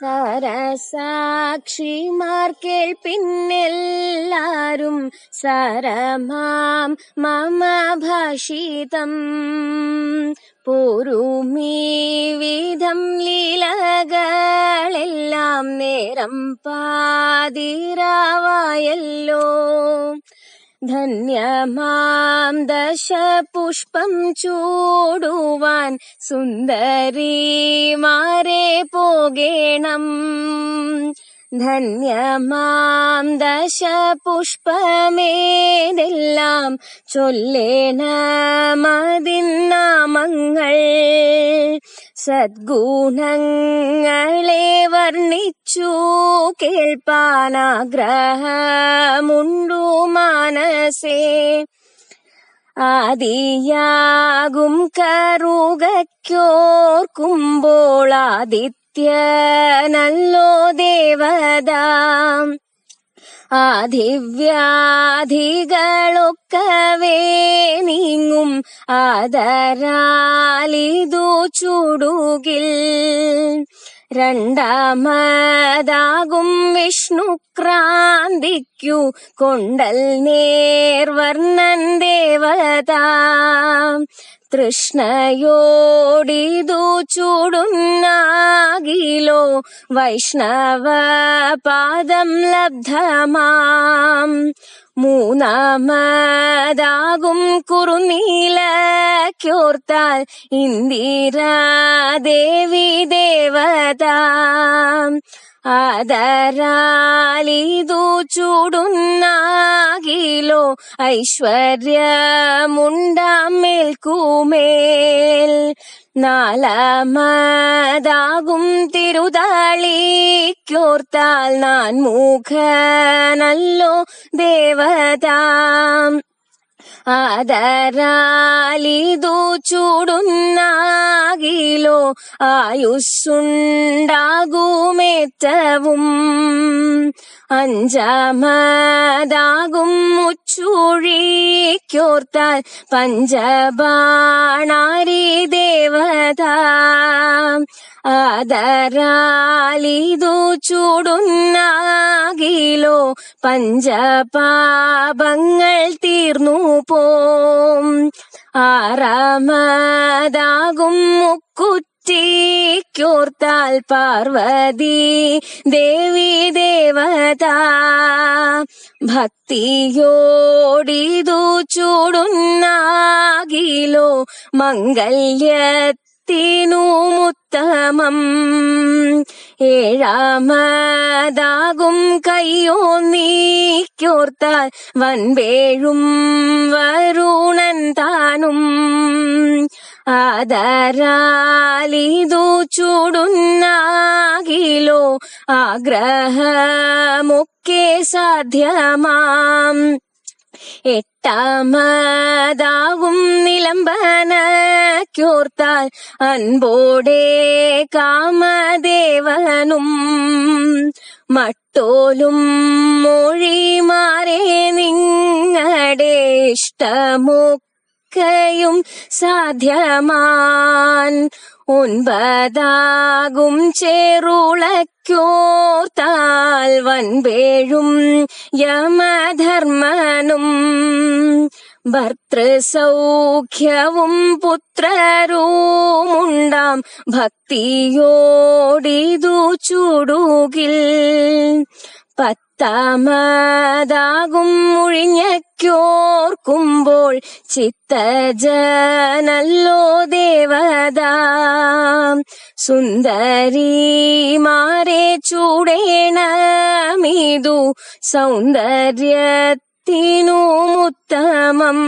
സരസാക്ഷിമാർ കേൾപ്പിന്നെല്ലാരും സരമാം മമ ഭാഷിതം പോരുമീ വിധം ലീലകളെല്ലാം നേരം പാതിരാവായല്ലോ. ധന്യമാം ദശപുഷ്പം ചൂടുവാൻ സുന്ദരിമാരെ പോകേണം. ധന്യമാം ദശപുഷ്പമേതെല്ലാം ചൊല്ലേണമതിന്നാമങ്ങൾ സദ്ഗുണങ്ങളെ വർണിച്ചു കേൾപ്പാനാഗ്രഹമുണ്ടു മാനസേ. ആദിയാകും കറുകയ്ക്കോർക്കുമ്പോൾ ആദിത്യനല്ലോ ദേവതാം. ആദിവ്യാധികളൊക്കവേ നീങ്ങും ആദരാലിതു ചൂടുകിൽ. രണ്ടാമതാകും വിഷ്ണുക്രാന്തിക്കു കൊണ്ടൽ നേർവർണൻ ദേവതാ. തൃഷ്ണയോടിതു ചൂടുന്നാകിലോ വൈഷ്ണവ പാദം ലബ്ധമാം. മൂന്നാമതാകും കുറുനീലക്കോർത്താൽ ഇന്ദിരാദേവി ദേവത. ആദരാലിതു ചൂടുന്നാകിലോ ഐശ്വര്യമുണ്ടാമേൽക്കുമേൽ. നാലാമതാകും തിരുതാളിക്കോർത്താൽ നാൻ മുഖനല്ലോ ദേവതാം. ആദരാലിതു ചൂടുന്നാകിലോ ആയുസ്സുണ്ടാകുമേറ്റവും അഞ്ചാമതാകും മുച്ചൂഴിക്കോർത്താൽ പഞ്ചബാണാരി ദേവത. ആദരാലിതു ചൂടുന്നാകിലോ പഞ്ചപാപങ്ങൾ തീർന്നു പോം. ആറാമതാകും മുക്കുറ്റിക്കോർത്താൽ പാർവതി ദേവി ദേവത. ഭക്തിയോടിതു ചൂടുന്നാകിലോ മംഗല്യത്തിനു മുത്തമം. ഏഴാമതാകും കയ്യോ നീക്കോർത്താൽ വൻപേഴും വരുണൻ താനും. ആദരാലിതു ചൂടുന്നാകിലോ ആഗ്രഹമൊക്കെ സാധ്യമാം. എട്ടാമതാവും നിലംബനക്കോർത്താൽ അൻപോടെ കാമദേവനും മട്ടോലും മൊഴിമാരെ നിങ്ങളുടെ ഇഷ്ടമൊക്കെയും സാധ്യമാൻ ഒൻപതാകും ചെറുളക്കോർത്താൽ വൻപേഴും യമധർമ്മനും. ഭർത്തൃസൗഖ്യവും പുത്രരൂമുണ്ടാം ഭക്തിയോടിതു ചൂടുകിൽ. പത്താമതാകും മുഴിഞ്ഞക്കോർക്കുമ്പോൾ ചിത്തജനല്ലോ ദേവത. ചൂടേണമിതു സൗന്ദര്യത്തിനുമുത്തമം